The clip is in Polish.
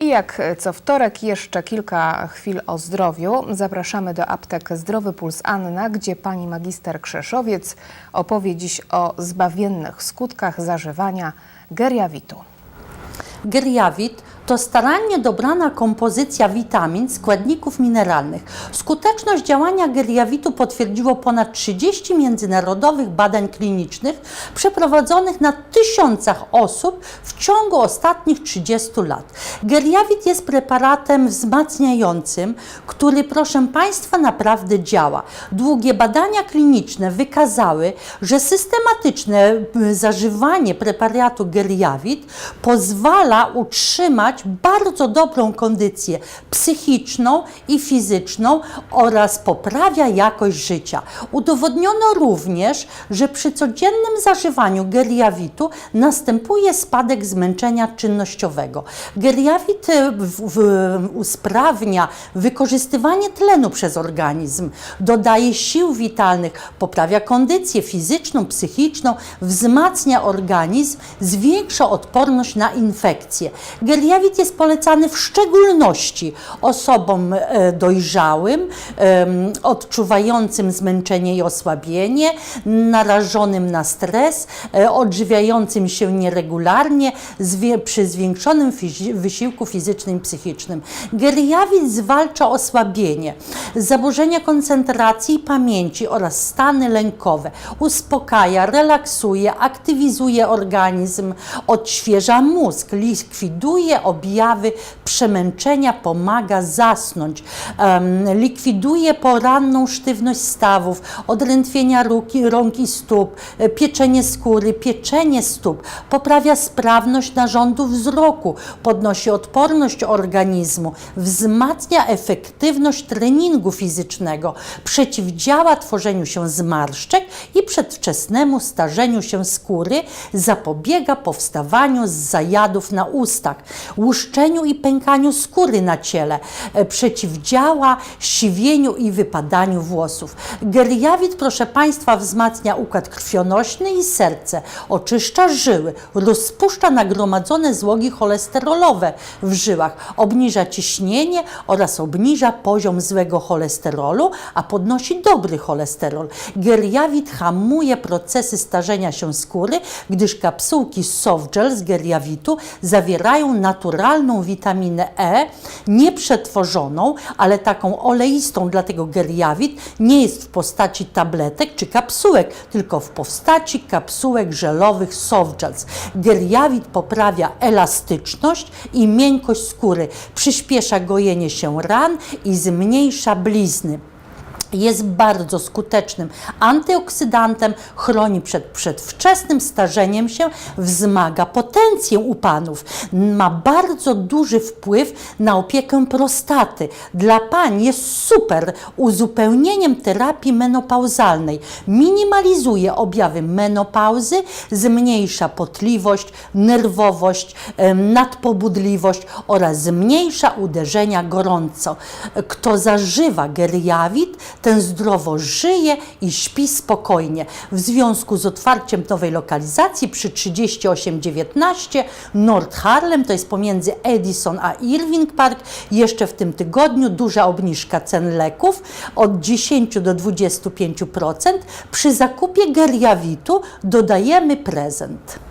I jak co wtorek jeszcze kilka chwil o zdrowiu. Zapraszamy do aptek Zdrowy Puls Anna, gdzie pani magister Krzeszowiec opowie dziś o zbawiennych skutkach zażywania geriawitu. Geriawit to starannie dobrana kompozycja witamin, składników mineralnych. Skuteczność działania geriawitu potwierdziło ponad 30 międzynarodowych badań klinicznych przeprowadzonych na tysiącach osób w ciągu ostatnich 30 lat. Geriawit jest preparatem wzmacniającym, który proszę Państwa naprawdę działa. Długie badania kliniczne wykazały, że systematyczne zażywanie preparatu geriawit pozwala utrzymać bardzo dobrą kondycję psychiczną i fizyczną oraz poprawia jakość życia. Udowodniono również, że przy codziennym zażywaniu geriawitu następuje spadek zmęczenia czynnościowego. Geriawit w, usprawnia wykorzystywanie tlenu przez organizm, dodaje sił witalnych, poprawia kondycję fizyczną, psychiczną, wzmacnia organizm, zwiększa odporność na infekcje. Geriawit jest polecany w szczególności osobom e, dojrzałym, odczuwającym zmęczenie i osłabienie, narażonym na stres, e, odżywiającym się nieregularnie przy zwiększonym fizi- wysiłku fizycznym i psychicznym. Geriawit zwalcza osłabienie, zaburzenia koncentracji i pamięci oraz stany lękowe. Uspokaja, relaksuje, aktywizuje organizm, odświeża mózg, likwiduje objawy przemęczenia, pomaga zasnąć, em, likwiduje poranną sztywność stawów, odrętwienia rąk, i- rąk i stóp, e, pieczenie skóry, pieczenie stóp, poprawia sprawność narządu wzroku, podnosi odporność organizmu, wzmacnia efektywność treningu fizycznego, przeciwdziała tworzeniu się zmarszczek i przedwczesnemu starzeniu się skóry, zapobiega powstawaniu zajadów na ustach, łuszczeniu i pękaniu skóry na ciele, e, przeciwdziała siwieniu i wypadaniu włosów. Geriawit, proszę Państwa, wzmacnia układ krwionośny i serce, oczyszcza żyły, rozpuszcza nagromadzone złogi cholesterolowe w żyłach, obniża ciśnienie oraz obniża poziom złego cholesterolu, a podnosi dobry cholesterol. Geriawit hamuje procesy starzenia się skóry, gdyż kapsułki softgel z geriawitu zawierają naturalną witaminę E, nieprzetworzoną, ale taką oleistą, dlatego geriawit nie jest w postaci tabletek czy kapsułek, tylko w postaci kapsułek żelowych softgels. Geriawit poprawia elastyczność i miękkość skóry, przyspiesza gojenie się ran i zmniejsza blizny jest bardzo skutecznym antyoksydantem, chroni przed przedwczesnym starzeniem się, wzmaga potencję u panów, ma bardzo duży wpływ na opiekę prostaty. Dla pań jest super uzupełnieniem terapii menopauzalnej. Minimalizuje objawy menopauzy, zmniejsza potliwość, nerwowość, nadpobudliwość oraz zmniejsza uderzenia gorąco. Kto zażywa geriawit, ten zdrowo żyje i śpi spokojnie. W związku z otwarciem nowej lokalizacji przy 3819 North Harlem, to jest pomiędzy Edison a Irving Park, jeszcze w tym tygodniu duża obniżka cen leków od 10 do 25%. Przy zakupie geriawitu dodajemy prezent.